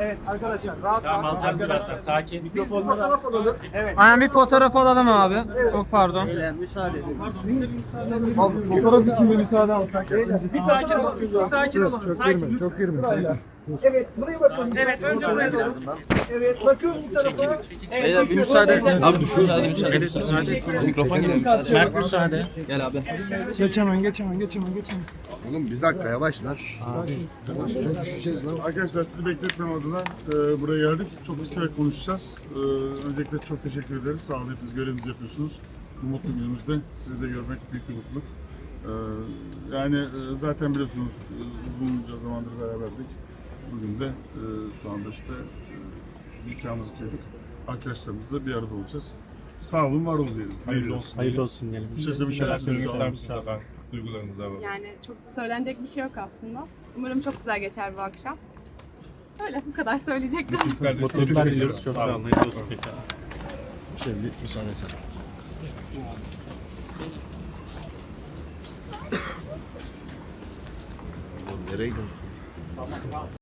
Evet arkadaşlar rahat Tamam rahat. alacağız birazdan. Sakin. Bir fotoğraf alalım. Evet. Aynen bir fotoğraf alalım abi. Çok pardon. müsaade edin. Abi fotoğraf için bir müsaade alsak. Bir sakin olun. Bir sakin olun. Çok girme. Çok girme. Evet buraya bakın. Evet önce buraya doğru. Evet bakın bu tarafa. Evet, Beyler bir müsaade. Abi düşün hadi müsaade. Evet, müsaade. Mikrofon geliyor müsaade. Mert müsaade. Gel abi. Geç hemen geç hemen geç hemen geç hemen. Oğlum bir dakika yavaş lan. Arkadaşlar sizi bekletmem adına e, buraya geldik. Çok isteyerek konuşacağız. E, öncelikle çok teşekkür ederim. Sağ olun hepiniz görevinizi yapıyorsunuz. Bu mutlu günümüzde sizi de görmek büyük bir mutluluk. E, yani e, zaten biliyorsunuz e, uzunca zamandır beraberdik. Bugün de e, şu anda işte e, nikahımızı kıydık. Arkadaşlarımızla bir arada olacağız. Sağ olun, var olun diyelim. Hayırlı olsun. Hayırlı olsun diyelim. Siz şöyle bir şeyler söylemek ister misiniz efendim? Duygularınızı alalım. Yani çok söylenecek bir şey yok aslında. Umarım çok güzel geçer bu akşam. Öyle bu kadar söyleyecektim. Mutluluklar diliyoruz. Çok sağ olun. Hayırlı olsun pekala. Şey bir müsaade etsene. Oğlum nereye gidiyorsun?